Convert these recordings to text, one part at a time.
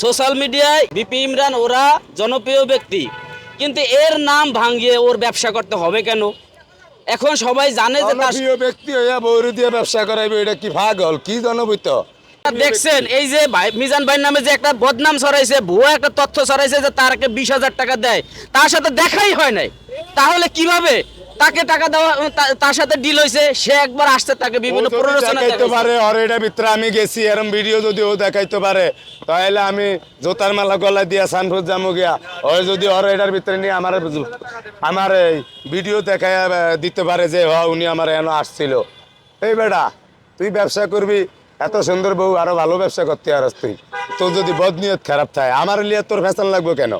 Social মিডিয়ায় BP Imran ওরা জনপ্রিয় ব্যক্তি। কিন্তু এর নাম ভাঙিয়ে ওর ব্যবসা করতে হবে কেন? এখন সবাই জানে যে তার জনপ্রিয় ব্যক্তি হইয়া বৌরি দিয়ে ব্যবসা করাইবে এটা কি পাগল? কি জনবিত? দেখছেন এই যে ভাই মিজান ভাইয়ের নামে যে একটা বদনাম ছড়াইছে ভুয়া একটা তথ্য ছড়াইছে যে তারকে বিশ হাজার টাকা দেয় তার সাথে দেখাই হয় নাই। তাহলে কীভাবে? তাকে টাকা দেওয়া তার সাথে ডিল হয়েছে সে একবার আসছে তাকে বিভিন্ন প্ররোচনা দেখাইতে পারে আর এটা ভিতরে আমি গেছি এরম ভিডিও যদি ও দেখাইতে পারে তাহলে আমি জোতার মালা গলায় দিয়া সানফুজ যাব গিয়া। ওই যদি ওর এটার ভিতরে নিয়ে আমার আমার এই ভিডিও দেখাই দিতে পারে যে হ উনি আমার এনে আসছিল। এই বেটা তুই ব্যবসা করবি এত সুন্দর বউ আরও ভালো ব্যবসা করতে আর তুই। তোর যদি বদনিয়ত খারাপ থাকে আমার লিয়ে তোর ফ্যাশন লাগবে কেন?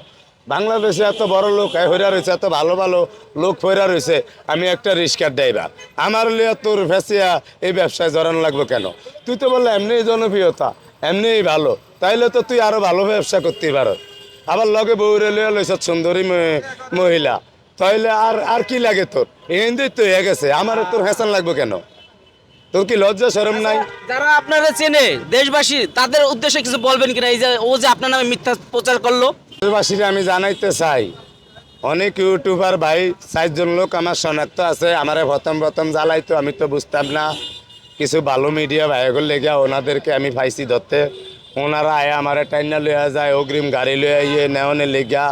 বাংলাদেশে এত বড় লোক হইরা রয়েছে, এত ভালো ভালো লোক হইরা রয়েছে, আমি একটা রিক্সার ড্রাইভার আমার লিয়ে তোর ফেসিয়া এই ব্যবসায় জড়ানো লাগবে কেন? তুই তো বললে এমনি জনপ্রিয়তা, এমনিই ভালো, তাইলে তো তুই আরও ভালো ব্যবসা করতে পারো। আবার লগে বউরে লিয়ে লইছ, সুন্দরী মহিলা, তাইলে আর আর কি লাগে তোর? এমনি তো হয়ে গেছে, আমার তোর ফ্যাশন লাগবে কেন? তোর কি লজ্জা, শরম নাই? যারা আপনারা চেনে, দেশবাসী, তাদের উদ্দেশ্যে কিছু বলবেন কিনা? এই যে, ও যে আপনার নামে মিথ্যা প্রচার করল দেশবাসীকে আমি জানাইতে চাই, অনেক ইউটিউবার ভাই, চারজন লোক আমার শনাক্ত আছে, আমারে প্রথম প্রথম জ্বালাইতো, আমি তো বুঝতাম না। কিছু ভালো মিডিয়া ভাইগুলো লেগে ওনাদেরকে আমি পাইছি ধরতে। ওনারা আয় আমার টাইনা লইয়া যায়, অগ্রিম গাড়ি লইয়া ইয়ে নেওয়ানে লেগা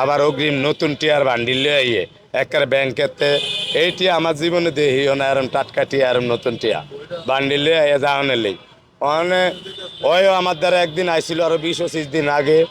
আবার অগ্রিম নতুন টিয়ার বান্ডিল লইয়া ইয়ে একের ব্যাংকেতে। এই টিয়া আমার জীবনে দেহিও না এরম টাটকা টিয়া, এরম নতুন টিয়া। বান্ডিল লইয়া ইয়ে যাওয়ানে লেগ ওখানে ওই আমার দ্বারা একদিন আইছিল আরও বিশ পঁচিশ দিন আগে।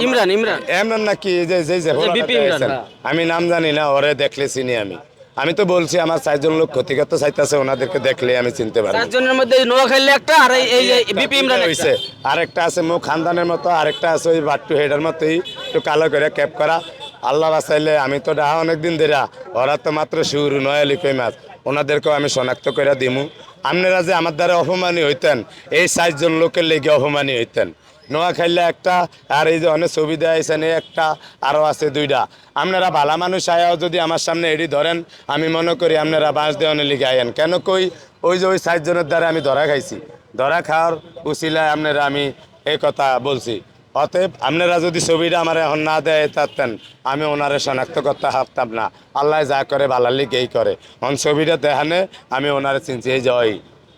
ইমরান, ইমরান। নাকি যে যে যে ফোলাটা বিপি ইমরান, দিয়েছেন, হ্যাঁ। আমি নাম জানি না ওরে দেখলে চিনি আমি। আমি তো বলছি আমার চারজন লোক ক্ষতিগত চাইতেছে ওনাদেরকে দেখলে আমি চিনতে পারি চারজনের মধ্যে নোয়াখালী একটা আর এই- বিপি ইমরান একটা। আরেকটা আছে মুখ খানদানের মতো আরেকটা আছে ওই বাট্টু হেডের মতোই। একটু কালো করে ক্যাপ করা। আল্লাহ বাসাইলে আমি তো ডাহা অনেকদিন ধরে ওরা তো মাত্র শুরু নয় লিখই মাছ ওনাদেরকেও আমি শনাক্ত করে দিমু। আপনারা যে আমার দ্বারা অপমানী হইতেন, এই চারজন লোকের লেগে অপমানী হইতেন। নোয়াখাইলে একটা, আর এই যে অনেক ছবি দেয়াইছেন এই একটা আরও আছে দুইটা। আপনারা ভালা মানুষ আয়াও যদি আমার সামনে এডি ধরেন, আমি মনে করি আপনারা বাঁশ দেওয়ানে লিখে আইয়েন কেন কই? ওই যে ওই চারজনের দ্বারা আমি ধরা খাইছি। ধরা খাওয়ার উচিলায় আপনারা আমি এই কথা বলছি। অতএব আপনারা যদি ছবিটা আমার এখন না দেয় থাকতেন আমি ওনারে শনাক্ত করতে পারতাম না। আল্লাহ যা করে ভালার লিগেই করে। অন ছবিটা দেখানে আমি ওনারে চিনছি, এই যে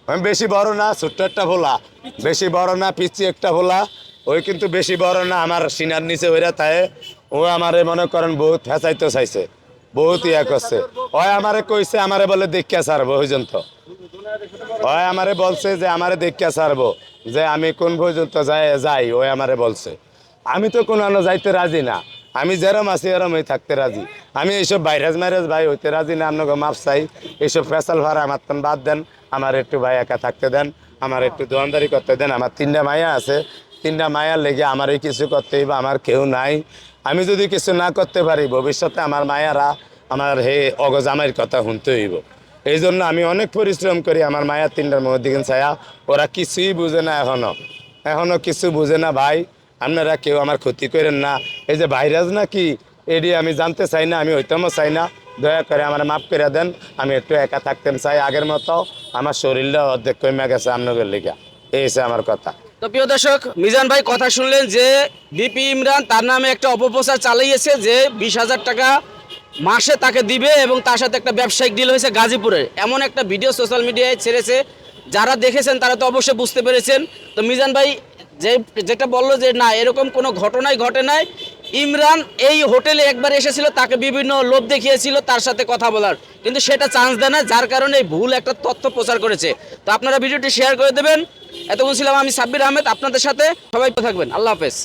আমি বেশি বড় না, ছোট্ট একটা ভোলা। বেশি বড় না পিচ্ছি একটা ভোলা। ওই কিন্তু বেশি বড় না, আমার সিনার নিচে ওইরা তাই ও আমারে মনে করেন বহুত ফেঁচাইতে চাইছে, বহুত ইয়া করছে। ওই আমারে কইছে, আমারে বলে দেখিয়া ছাড়বো পর্যন্ত ওই আমারে বলছে যে, আমারে দেখিয়া ছাড়বো। যে আমি কোন পর্যন্ত যাই যাই, ওই আমারে বলছে। আমি তো কোনো যাইতে রাজি না। আমি যেরম আছি, এরমই থাকতে রাজি। আমি এইসব বাইরাজ মাইরাজ ভাই হইতে রাজি না, আপনাকে মাপ চাই। এইসব ফেসাল ভাড়া আমার তখন বাদ দেন। আমার একটু ভাই একা থাকতে দেন। আমার একটু দোয়ানদারি করতে দেন। আমার তিনটা মায়া আছে। তিনটা মায়ার লেগে আমার এই কিছু করতে বা আমার কেউ নাই। আমি যদি কিছু না করতে পারি, ভবিষ্যতে আমার মায়ারা আমার হে অগজামাইয়ের কথা শুনতে হইব। এই জন্য আমি অনেক পরিশ্রম করি আমার মায়ের তিনটার দিকে ছায়া, ওরা কিছুই বুঝে না এখনও। এখনও কিছু বুঝে না ভাই। আপনারা কেউ আমার ক্ষতি করেন না। এই যে ভাইরাস না কি এটি আমি জানতে চাই না, আমি হইতেমও চাই না। দয়া করে আমার মাফ করে দেন, আমি একটু একা থাকতেন চাই। আগের মতো আমার শরীরটা অর্ধেক কমে গেছে আপনাদের লেখা এই হচ্ছে আমার কথা। তো প্রিয় দর্শক, মিজান ভাই কথা শুনলেন যে বিপি ইমরান তার নামে একটা অপপ্রচার চালিয়েছে যে বিশ হাজার টাকা মাসে তাকে দিবে এবং তার সাথে একটা ব্যবসায়িক ডিল হয়েছে গাজীপুরের। এমন একটা ভিডিও সোশ্যাল মিডিয়ায় ছেড়েছে। যারা দেখেছেন তারা তো অবশ্যই বুঝতে পেরেছেন। তো মিজান ভাই, যে, যেটা বলল যে না, এরকম কোনো ঘটনাই ঘটে নাই। ইমরান এই হোটেলে একবার এসেছিল, তাকে বিভিন্ন লোভ দেখিয়েছিল, তার সাথে কথা বলার। কিন্তু সেটা চান্স দেয় না, যার কারণে এই ভুল একটা তথ্য প্রচার করেছে। তো আপনারা ভিডিওটি শেয়ার করে দেবেন। এতক্ষণ ছিলাম আমি সাব্বির আহমেদ, আপনাদের সাথে সবাই থাকবেন। আল্লাহ হাফেজ।